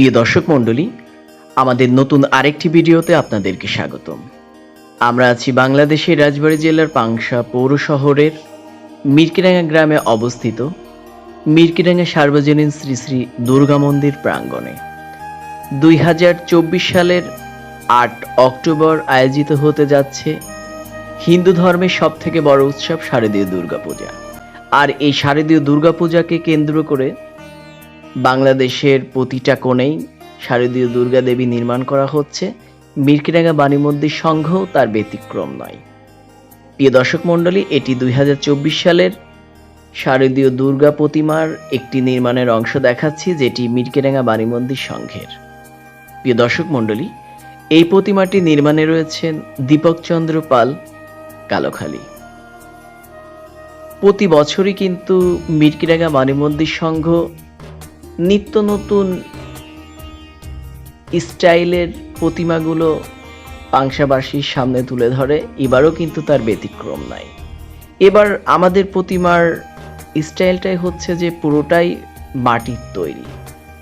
প্রিয় দর্শক মণ্ডলী, আমাদের নতুন আরেকটি ভিডিওতে আপনাদেরকে স্বাগতম। আমরা আছি বাংলাদেশের রাজবাড়ী জেলার পাংশা পৌর শহরের মিরকিরাঙ্গা গ্রামে অবস্থিত মিরকিরাঙ্গা সার্বজনীন শ্রী শ্রী দুর্গা মন্দির প্রাঙ্গণে। দুই হাজার চব্বিশ সালের আট অক্টোবর আয়োজিত হতে যাচ্ছে হিন্দু ধর্মের সব থেকে বড় উৎসব শারদীয় দুর্গাপূজা। আর এই শারদীয় দুর্গাপূজাকে কেন্দ্র করে বাংলাদেশের প্রতিটা কোণেই শারদীয় দুর্গা দেবী নির্মাণ করা হচ্ছে। মিরকিরাঙ্গা বাণী মন্দির সংঘও তার ব্যতিক্রম নয়। প্রিয় দর্শক মণ্ডলী, এটি দুই হাজার চব্বিশ সালের শারদীয় দুর্গা প্রতিমার একটি নির্মাণের অংশ দেখাচ্ছি, যেটি মিরকিরাঙ্গা বাণী মন্দির সংঘের। প্রিয় দর্শক মণ্ডলী, এই প্রতিমাটি নির্মাণে রয়েছেন দীপক চন্দ্র পাল কালোখালী। প্রতি বছরই কিন্তু মিরকিরাঙ্গা বাণী মন্দির সংঘ নিত্য নতুন স্টাইলের প্রতিমাগুলো পাংশাবাসীর সামনে তুলে ধরে, এবারও কিন্তু তার ব্যতিক্রম নাই। এবার আমাদের প্রতিমার স্টাইলটাই হচ্ছে যে পুরোটাই মাটির তৈরি,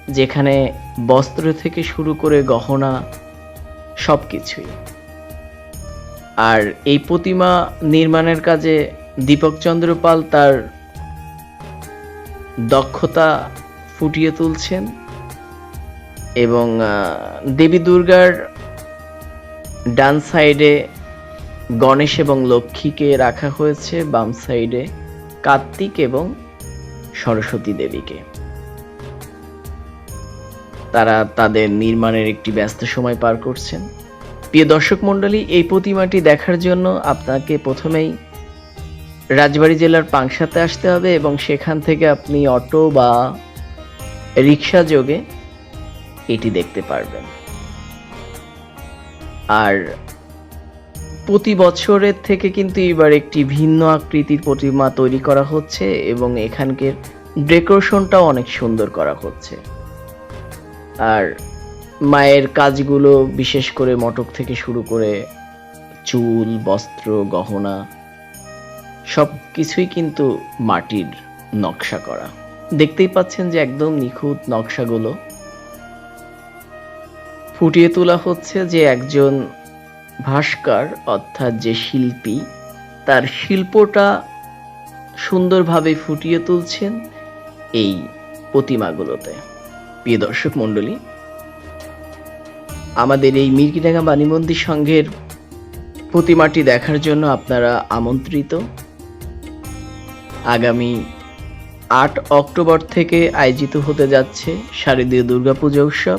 যেখানে বস্ত্র থেকে শুরু করে গহনা সব কিছুই আর এই প্রতিমা নির্মাণের কাজে দীপক চন্দ্র পাল তার দক্ষতা ফুটিয়ে তুলছেন এবং দেবী দুর্গার ডান সাইডে গণেশ এবং লক্ষ্মীকে রাখা হয়েছে, বাম সাইডে কার্তিক এবং সরস্বতী দেবীকে। তারা তাদের নির্মাণের একটি ব্যস্ত সময় পার করছেন। প্রিয় দর্শক মণ্ডলী, এই প্রতিমাটি দেখার জন্য আপনাকে প্রথমেই রাজবাড়ী জেলার পাংশাতে আসতে হবে এবং সেখান থেকে আপনি অটো বা রিক্সা যোগে এটি দেখতে পারবেন। আর প্রতি বছরের থেকে কিন্তু এবার একটি ভিন্ন আকৃতির প্রতিমা তৈরি করা হচ্ছে এবং এখানকার ডেকোরেশনটাও অনেক সুন্দর করা হচ্ছে। আর মায়ের কাজগুলো বিশেষ করে মটক থেকে শুরু করে চুল, বস্ত্র, গহনা সব কিছুই কিন্তু মাটির নকশা করা। দেখতেই পাচ্ছেন যে একদম নিখুঁত নকশাগুলো। ফুটিয়ে তোলা হচ্ছে যে একজন ভাস্কর, অর্থাৎ যে শিল্পী, তার শিল্পটা সুন্দরভাবে ফুটিয়ে তুলছেন এই প্রতিমাগুলোতে। প্রিয় দর্শক মণ্ডলী, আমাদের এই মির্গিডাঙ্গা বাণী মন্দির সংঘের প্রতিমাটি দেখার জন্য আপনারা আমন্ত্রিত। আগামী আট অক্টোবর থেকে আয়োজিত হতে যাচ্ছে শারদীয় দুর্গাপূজা উৎসব,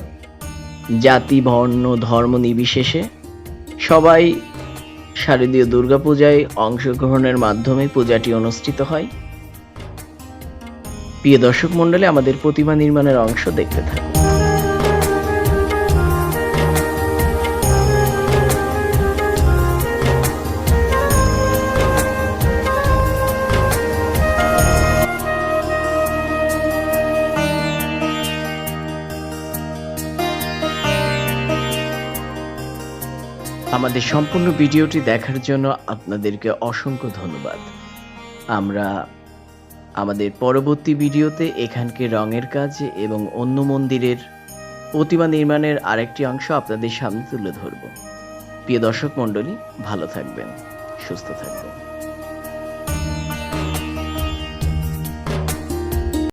জাতি, বর্ণ, ধর্ম নির্বিশেষে। সবাই শারদীয় দুর্গাপূজায় অংশগ্রহণের মাধ্যমে পূজাটি অনুষ্ঠিত হয়। প্রিয় দর্শক মণ্ডলী, আমাদের প্রতিমা নির্মাণের অংশ দেখতে থাকুন। আমাদের সম্পূর্ণ ভিডিওটি দেখার জন্য আপনাদেরকে অসংখ্য ধন্যবাদ। আমরা আমাদের পরবর্তী ভিডিওতে এখানকে রঙের কাজ এবং অন্য মন্দিরের প্রতিমা নির্মাণের আরেকটি অংশ আপনাদের সামনে তুলে ধরব। প্রিয় দর্শক মণ্ডলী, ভালো থাকবেন, সুস্থ থাকবেন।